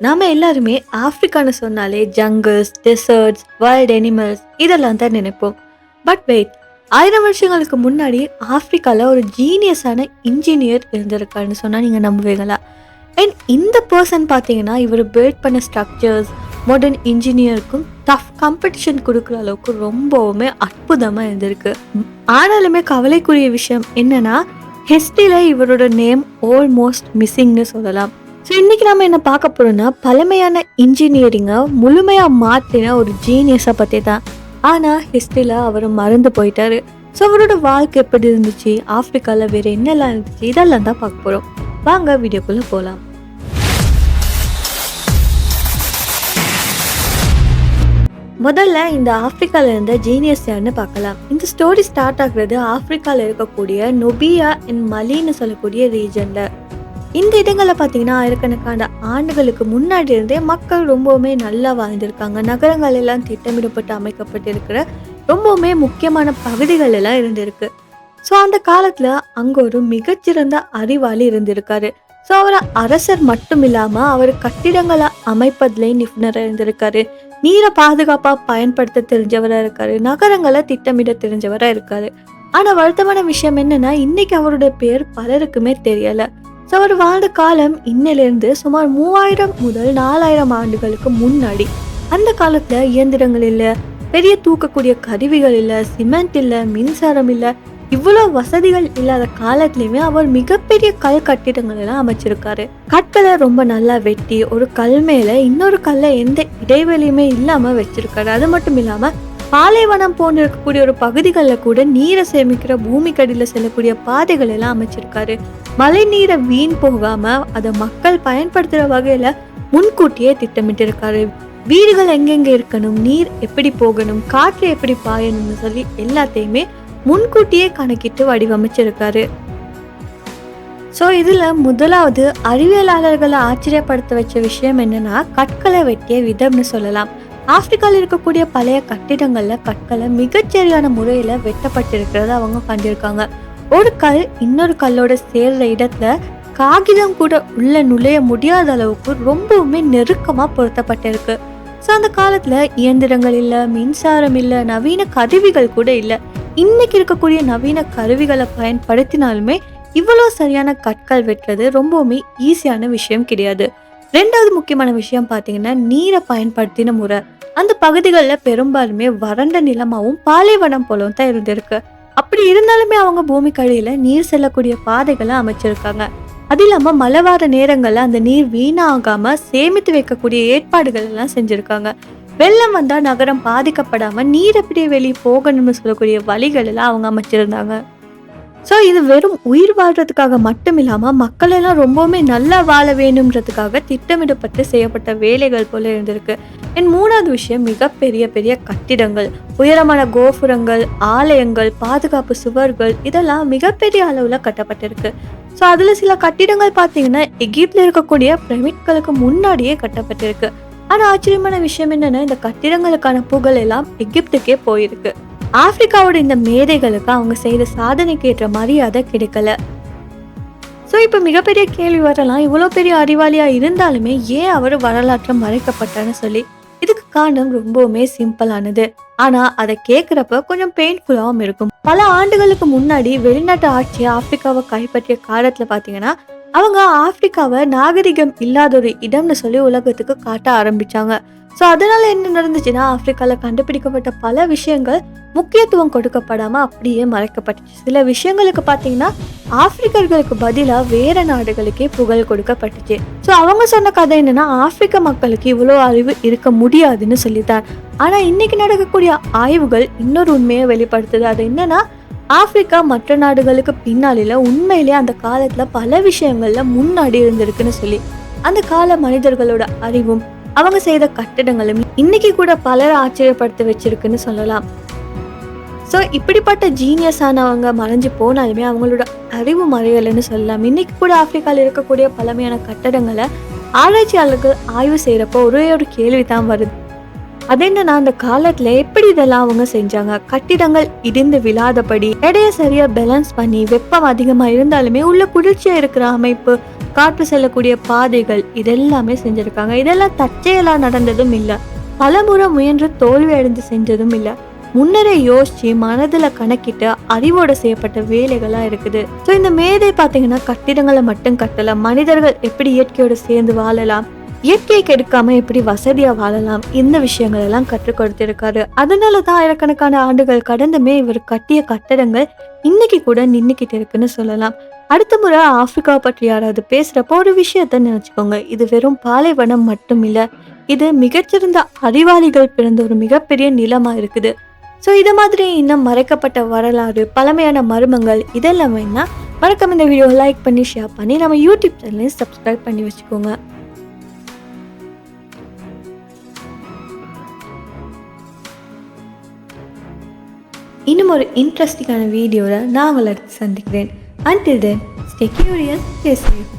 நாம எல்லாருமே ஆப்பிரிக்கான்னு சொன்னாலே ஜங்கிள்ஸ் டெசர்ட்ஸ் வைல்ட் அனிமல்ஸ் இதெல்லாம் தான் நினைப்போம். பட் வெயிட் ஆயிரம் வருஷங்களுக்கு முன்னாடி ஆப்பிரிக்கால ஒரு ஜீனியஸான இன்ஜினியர் இருந்திருக்காருன்னு சொன்னா நீங்க நம்புவீங்களா? அண்ட் இந்த பர்சன் பார்த்தீங்கன்னா இவர் பில்ட் பண்ண ஸ்ட்ரக்சர்ஸ் மாடர்ன் இன்ஜினியருக்கும் டஃப் காம்படிஷன் கொடுக்குற அளவுக்கு ரொம்பவுமே அற்புதமாக இருந்திருக்கு. ஆனாலுமே கவலைக்குரிய விஷயம் என்னன்னா ஹிஸ்ட்ரியில் இவரோட நேம் ஆல்மோஸ்ட் மிஸ்ஸிங்னு சொல்லலாம். ஸோ இன்னைக்கு நம்ம என்ன பார்க்க போறோம்னா பழமையான இன்ஜினியரிங்கை முழுமையாக மாற்றின ஒரு ஜீனியஸை பற்றி தான். ஆனால் ஹிஸ்ட்ரியில் அவர் மறந்து போயிட்டாரு. ஸோ அவரோட வாழ்க்கை எப்படி இருந்துச்சு? ஆப்பிரிக்காவில் வேறு என்னெல்லாம் இருந்துச்சு? இதெல்லாம் தான் பார்க்க போகிறோம் வாங்க வீடியோக்குள்ளே போகலாம் முதல்ல இந்த ஆப்பிரிக்கால இருந்த ஜீனியஸ் யாருன்னு பார்க்கலாம். இந்த ஸ்டோரி ஸ்டார்ட் ஆகுறது ஆப்பிரிக்கால இருக்கக்கூடிய நொபியா இன் மலின்னு சொல்லக்கூடிய ரீஜன்ல இந்த இடங்களில் பார்த்தீங்கன்னா ஆயிரக்கணக்கான ஆண்டுகளுக்கு முன்னாடி இருந்தே மக்கள் ரொம்பவுமே நல்லா வாழ்ந்திருக்காங்க. நகரங்கள் எல்லாம் திட்டமிடப்பட்டு அமைக்கப்பட்டிருக்கிற ரொம்பவுமே முக்கியமான பகுதிகள் எல்லாம் இருந்திருக்கு. ஸோ அந்த காலத்தில் அங்கே ஒரு மிகச்சிறந்த அறிவாளி இருந்திருக்காரு. ஸோ அவர் அரசர் மட்டும் இல்லாமல் அவர் கட்டிடங்களை அமைப்பதுலேயும் நிபுணராக இருந்திருக்காரு. நீரை பாதுகாப்பாக பயன்படுத்த தெரிஞ்சவராக இருக்காரு. நகரங்களை திட்டமிட தெரிஞ்சவராக இருக்காரு. ஆனால் வருத்தமான விஷயம் என்னன்னா இன்னைக்கு அவருடைய பேர் பலருக்குமே தெரியலை. ஸோ அவர் வாழ்ந்த காலம் இன்னிலிருந்து சுமார் மூவாயிரம் முதல் நாலாயிரம் ஆண்டுகளுக்கு முன்னாடி. அந்த காலத்தில் இயந்திரங்கள் இல்லை பெரிய தூக்கக்கூடிய கருவிகள் இல்லை சிமெண்ட் இல்லை மின்சாரம் இல்லை இவ்வளோ வசதிகள் இல்லாத காலத்துலயுமே அவர் மிகப்பெரிய கல் கட்டிடங்கள் எல்லாம் அமைச்சிருக்காரு. கற்களை ரொம்ப நல்லா வெட்டி ஒரு கல் மேல இன்னொரு கல்லை எந்த இடைவெளியுமே இல்லாம வச்சிருக்காரு. அது மட்டும் இல்லாம பாலைவனம் போன்று இருக்கக்கூடிய ஒரு பகுதிகளில் கூட நீரை சேமிக்கிற பூமிக்கடியில் செல்லக்கூடிய பாதைகள் எல்லாம் அமைச்சிருக்காரு. மழை நீரை வீண் போகாம அதை மக்கள் பயன்படுத்துற வகையில முன்கூட்டியே திட்டமிட்டிருக்காரு. வீடுகள் எங்கெங்க இருக்கணும் நீர் எப்படி போகணும் காற்று எப்படி பாயணும்னு சொல்லி எல்லாத்தையுமே முன்கூட்டியே கணக்கிட்டு வடிவமைச்சிருக்காரு. ஸோ இதில் முதலாவது அறிவியலாளர்களை ஆச்சரியப்படுத்த வச்ச விஷயம் என்னன்னா கற்களை வெட்டிய விதம்னு சொல்லலாம். ஆப்பிரிக்காவில் இருக்கக்கூடிய பழைய கட்டிடங்கள்ல கற்களை மிகச்சரியான முறையில் வெட்டப்பட்டிருக்கிறத அவங்க கண்டிருக்காங்க. ஒரு கல் இன்னொரு கல்லோட சேர்ற இடத்துல காகிதம் கூட உள்ள நுழைய முடியாத அளவுக்கு ரொம்பவுமே நெருக்கமாக பொருத்தப்பட்டிருக்கு. ஸோ அந்த காலத்தில் இயந்திரங்கள் இல்லை மின்சாரம் இல்லை நவீன கருவிகள் கூட இல்லை. இன்னைக்கு இருக்கக்கூடிய நவீன கருவிகளை பயன்படுத்தினாலுமே இவ்வளோ சரியான கற்கள் வெட்டுறது ரொம்பவுமே ஈஸியான விஷயம் கிடையாது. ரெண்டாவது முக்கியமான விஷயம் பார்த்தீங்கன்னா நீரை பயன்படுத்தின முறை. அந்த பகுதிகளில் பெரும்பாலுமே வறண்ட நிலமாகவும் பாலைவனம் போலவும் தான் இருந்திருக்கு. அப்படி இருந்தாலுமே அவங்க பூமிக்கடியில நீர் செல்லக்கூடிய பாதைகளை அமைச்சிருக்காங்க. அது இல்லாமல் மழை வார நேரங்களில் அந்த நீர் வீணாகாமல் சேமித்து வைக்கக்கூடிய ஏற்பாடுகள் எல்லாம் செஞ்சுருக்காங்க. வெள்ளம் வந்தால் நகரம் பாதிக்கப்படாமல் நீர் அப்படியே வெளியே போகணும்னு சொல்லக்கூடிய வழிகள் எல்லாம் அவங்க அமைச்சிருந்தாங்க. ஸோ இது வெறும் உயிர் வாழ்றதுக்காக மட்டும் இல்லாமல் மக்கள் எல்லாம் ரொம்பவுமே நல்லா வாழ வேணுன்றதுக்காக திட்டமிடப்பட்டு செய்யப்பட்ட வேலைகள் போல இருந்திருக்கு. என் மூணாவது விஷயம் மிகப்பெரிய பெரிய கட்டிடங்கள். உயரமான கோபுரங்கள் ஆலயங்கள் பாதுகாப்பு சுவர்கள் இதெல்லாம் மிகப்பெரிய அளவில் கட்டப்பட்டிருக்கு. ஸோ அதில் சில கட்டிடங்கள் பார்த்தீங்கன்னா எகிப்தில் இருக்கக்கூடிய பிரமிட்களுக்கு முன்னாடியே கட்டப்பட்டிருக்கு. ஆனால் ஆச்சரியமான விஷயம் என்னென்னா இந்த கட்டிடங்களுக்கான புகழ் எல்லாம் எகிப்துக்கே போயிருக்கு. ஆப்பிரிக்காவோட இந்த மேதைகளுக்கு அவங்க செய்த சாதனைக்கு ஏற்ற மரியாதை கிடைக்கல. ஸோ இப்போ மிகப்பெரிய கேள்வி வரலாம். இவ்வளோ பெரிய அறிவாளியாக இருந்தாலுமே ஏன் அவர் வரலாற்றம் மறைக்கப்பட்டான்னு சொல்லி? இதுக்கு காரணம் ரொம்பவுமே சிம்பிளானது ஆனால் அதை கேட்குறப்ப கொஞ்சம் பெயின்ஃபுல்லாகவும் இருக்கும். பல ஆண்டுகளுக்கு முன்னாடி வெளிநாட்டு ஆட்சியை ஆப்பிரிக்காவை கைப்பற்றிய காலத்தில் பார்த்தீங்கன்னா அவங்க ஆப்பிரிக்காவை நாகரிகம் இல்லாத ஒரு இடம்னு சொல்லி உலகத்துக்கு காட்ட ஆரம்பிச்சாங்க. ஸோ அதனால் என்ன நடந்துச்சுன்னா ஆஃப்ரிக்காவில் கண்டுபிடிக்கப்பட்ட பல விஷயங்கள் முக்கியத்துவம் கொடுக்கப்படாமல் அப்படியே மறைக்கப்பட்டுச்சு. சில விஷயங்களுக்கு பார்த்தீங்கன்னா ஆப்பிரிக்கர்களுக்கு பதிலாக வேறு நாடுகளுக்கே புகழ் கொடுக்கப்பட்டுச்சு. ஸோ அவங்க சொன்ன கதை என்னென்னா ஆப்பிரிக்க மக்களுக்கு இவ்வளோ அறிவு இருக்க முடியாதுன்னு சொல்லித்தான் ஆனால் இன்னைக்கு நடக்கக்கூடிய ஆய்வுகள் இன்னொரு உண்மையை வெளிப்படுத்துது. அது என்னென்னா ஆப்பிரிக்கா மற்ற நாடுகளுக்கு பின்னாளில் உண்மையிலேயே அந்த காலத்தில் பல விஷயங்களில் முன்னாடி இருந்திருக்குன்னு சொல்லி. அந்த கால மனிதர்களோட அறிவும் அவங்க செய்த கட்டிடங்களும் இன்னைக்கு கூட பலரை ஆச்சரியப்படுத்தி வச்சிருக்குன்னு சொல்லலாம். ஸோ இப்படிப்பட்ட ஜீனியஸ் ஆனவங்க மறைஞ்சு போனாலுமே அவங்களோட அறிவு மறையலைன்னு சொல்லலாம். இன்னைக்கு கூட ஆப்பிரிக்காவில் இருக்கக்கூடிய பழமையான கட்டடங்களை ஆராய்ச்சியாளர்கள் ஆய்வு செய்கிறப்போ ஒரே ஒரு கேள்வி தான் வருது. அது என்னன்னா அந்த காலத்துல எப்படி இதெல்லாம் அவங்க செஞ்சாங்க? கட்டிடங்கள் இடிந்து விழாதபடி எடைய சரியா பேலன்ஸ் பண்ணி வெப்பம் அதிகமா இருந்தாலுமே உள்ள குளிர்ச்சியா இருக்கிற அமைப்பு காற்று செல்லக்கூடிய பாதைகள் இதெல்லாமே செஞ்சிருக்காங்க. இதெல்லாம் தற்செயலாக நடந்ததும் இல்லை. பலமுறை முயன்று தோல்வி அடைந்து செஞ்சதும் இல்லை. முன்னரே யோசிச்சு மனதில் கணக்கிட்டு அறிவோட செய்யப்பட்ட வேலைகளாக இருக்குது. ஸோ இந்த மேதை பார்த்தீங்கன்னா கட்டிடங்களை மட்டும் கட்டலாம் மனிதர்கள் எப்படி இயற்கையோடு சேர்ந்து வாழலாம்? இயற்கையை கெடுக்காம எப்படி வசதியா வாழலாம்? இந்த விஷயங்கள் எல்லாம் கற்றுக் கொடுத்திருக்காரு. அதனால தான் ஆயிரக்கணக்கான ஆண்டுகள் கடந்துமே இவர் கட்டிய கட்டடங்கள் இன்னைக்கு கூட நின்னுக்கிட்டு இருக்குன்னு சொல்லலாம். அடுத்த முறை ஆப்பிரிக்கா பற்றி யாராவது பேசுறப்போ ஒரு விஷயத்த நினைச்சுக்கோங்க. இது வெறும் பாலைவனம் மட்டும் இல்ல இது மிகச்சிறந்த அறிவாளிகள் பிறந்த ஒரு மிகப்பெரிய நிலமா இருக்குது. ஸோ இது மாதிரி இன்னும் மறைக்கப்பட்ட வரலாறு பழமையான மர்மங்கள் இதெல்லாம் வேணா மறக்காம இந்த வீடியோ லைக் பண்ணி ஷேர் பண்ணி நம்ம யூடியூப் சேனலையும் சப்ஸ்கிரைப் பண்ணி வச்சுக்கோங்க. இன்னும் ஒரு இன்ட்ரெஸ்டிங்கான வீடியோவில் நான் உங்களை சந்திக்கிறேன். Until then stay curious stay safe